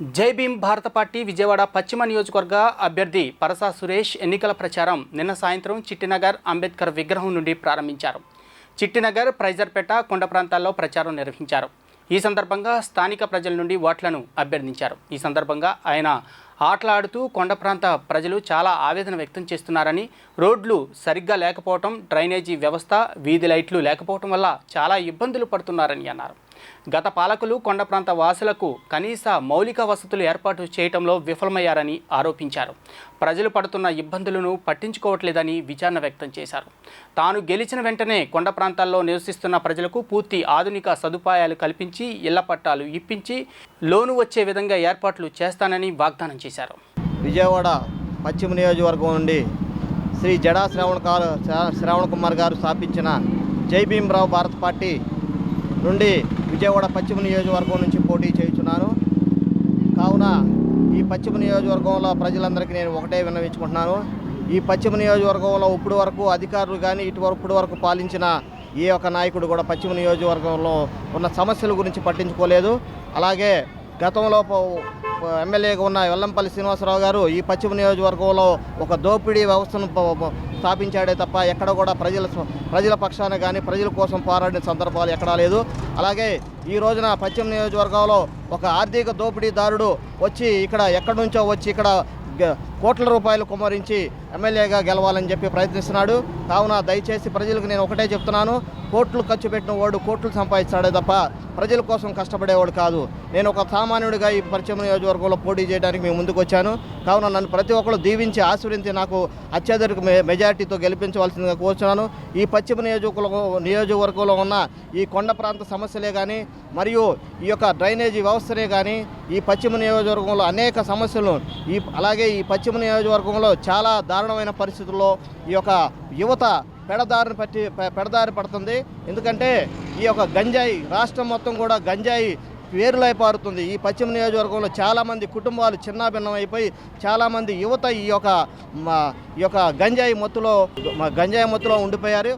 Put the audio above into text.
జై భీమ్ భారత పార్టీ విజయవాడ పశ్చిమ నియోజకవర్గ అభ్యర్థి పరసా సురేష్ ఎన్నికల ప్రచారం నిన్న సాయంత్రం చిట్టినగర్ అంబేద్కర్ విగ్రహం నుండి ప్రారంభించారు. చిట్టినగర్ ప్రైజర్పేట కొండ ప్రాంతాల్లో ప్రచారం నిర్వహించారు. ఈ సందర్భంగా స్థానిక ప్రజల నుండి ఓట్లను అభ్యర్థించారు. ఈ సందర్భంగా ఆయన ఆటలాడుతూ కొండ ప్రాంత ప్రజలు చాలా ఆవేదన వ్యక్తం చేస్తున్నారని రోడ్లు సరిగ్గా లేకపోవటం డ్రైనేజీ వ్యవస్థ వీధి లైట్లు లేకపోవటం వల్ల చాలా ఇబ్బందులు పడుతున్నారని అన్నారు. గత పాలకులు కొండ ప్రాంత వాసులకు కనీస మౌలిక వసతులు ఏర్పాటు చేయటంలో విఫలమయ్యారని ఆరోపించారు. ప్రజలు పడుతున్న ఇబ్బందులను పట్టించుకోవట్లేదని విచారణ వ్యక్తం చేశారు. తాను గెలిచిన వెంటనే కొండ ప్రాంతాల్లో నివసిస్తున్న ప్రజలకు పూర్తి ఆధునిక సదుపాయాలు కల్పించి ఇళ్ళ పట్టాలు ఇప్పించి లోను వచ్చే విధంగా ఏర్పాట్లు చేస్తానని వాగ్దానం చేశారు. విజయవాడ పశ్చిమ నియోజకవర్గం నుండి శ్రీ జడా శ్రావణ శ్రవణ్ కుమార్ గారు స్థాపించిన జై భీమరావు భారత్ పార్టీ నుండి విజయవాడ పశ్చిమ నియోజకవర్గం నుంచి పోటీ చేయుచున్నాను. కావున ఈ పశ్చిమ నియోజకవర్గంలో ప్రజలందరికీ నేను ఒకటే విన్నవించుకుంటున్నాను. ఈ పశ్చిమ నియోజకవర్గంలో ఇప్పుడు వరకు అధికారులు కానీ ఇటు వరకు ఇప్పుడు వరకు పాలించిన ఏ ఒక్క నాయకుడు కూడా పశ్చిమ నియోజకవర్గంలో ఉన్న సమస్యల గురించి పట్టించుకోలేదు. అలాగే గతంలో ఎమ్మెల్యేగా ఉన్న వెల్లంపల్లి శ్రీనివాసరావు గారు ఈ పశ్చిమ నియోజకవర్గంలో ఒక దోపిడీ వ్యవస్థను స్థాపించాడే తప్ప ఎక్కడ కూడా ప్రజల ప్రజల పక్షాన కానీ ప్రజల కోసం పోరాడిన సందర్భాలు ఎక్కడా లేదు. అలాగే ఈ రోజున పశ్చిమ నియోజకవర్గంలో ఒక ఆర్థిక దోపిడీదారుడు వచ్చి ఇక్కడ ఎక్కడి నుంచో వచ్చి ఇక్కడ గ- కోట్ల రూపాయలు కుమ్మరించి ఎమ్మెల్యేగా గెలవాలని చెప్పి ప్రయత్నిస్తున్నాడు. కావున దయచేసి ప్రజలకు నేను ఒకటే చెప్తున్నాను. కోట్లు ఖర్చు పెట్టిన వాడు కోట్లు సంపాదిస్తాడే తప్ప ప్రజల కోసం కష్టపడేవాడు కాదు. నేను ఒక సామాన్యుడిగా ఈ పరిచయం నియోజకవర్గంలో పోటీ చేయడానికి మేము ముందుకు వచ్చాను. కావున నన్ను ప్రతి ఒక్కరు దీవించి ఆశీర్వించి నాకు అత్యధిక మె- మెజార్టీతో గెలిపించవలసిందిగా కోరుచున్నాను. ఈ పశ్చిమ నియోజకవర్గం నియోజకవర్గంలో ఉన్న ఈ కొండ ప్రాంత సమస్యలే కానీ మరియు ఈ యొక్క డ్రైనేజీ వ్యవస్థనే కానీ ఈ పశ్చిమ నియోజకవర్గంలో అనేక సమస్యలు ఈ అలాగే ఈ పశ్చిమ నియోజకవర్గంలో చాలా దారుణమైన పరిస్థితుల్లో ఈ యొక్క యువత పెడదారిని పట్టి పెడదారి పడుతుంది. ఎందుకంటే ఈ యొక్క గంజాయి రాష్ట్రం మొత్తం కూడా గంజాయి పేరులై పారుతుంది. ఈ పశ్చిమ నియోజకవర్గంలో చాలామంది కుటుంబాలు చిన్నాభిన్నమైపోయి చాలామంది యువత ఈ యొక్క ఈ యొక్క గంజాయి మత్తులో గంజాయి మత్తులో ఉండిపోయారు.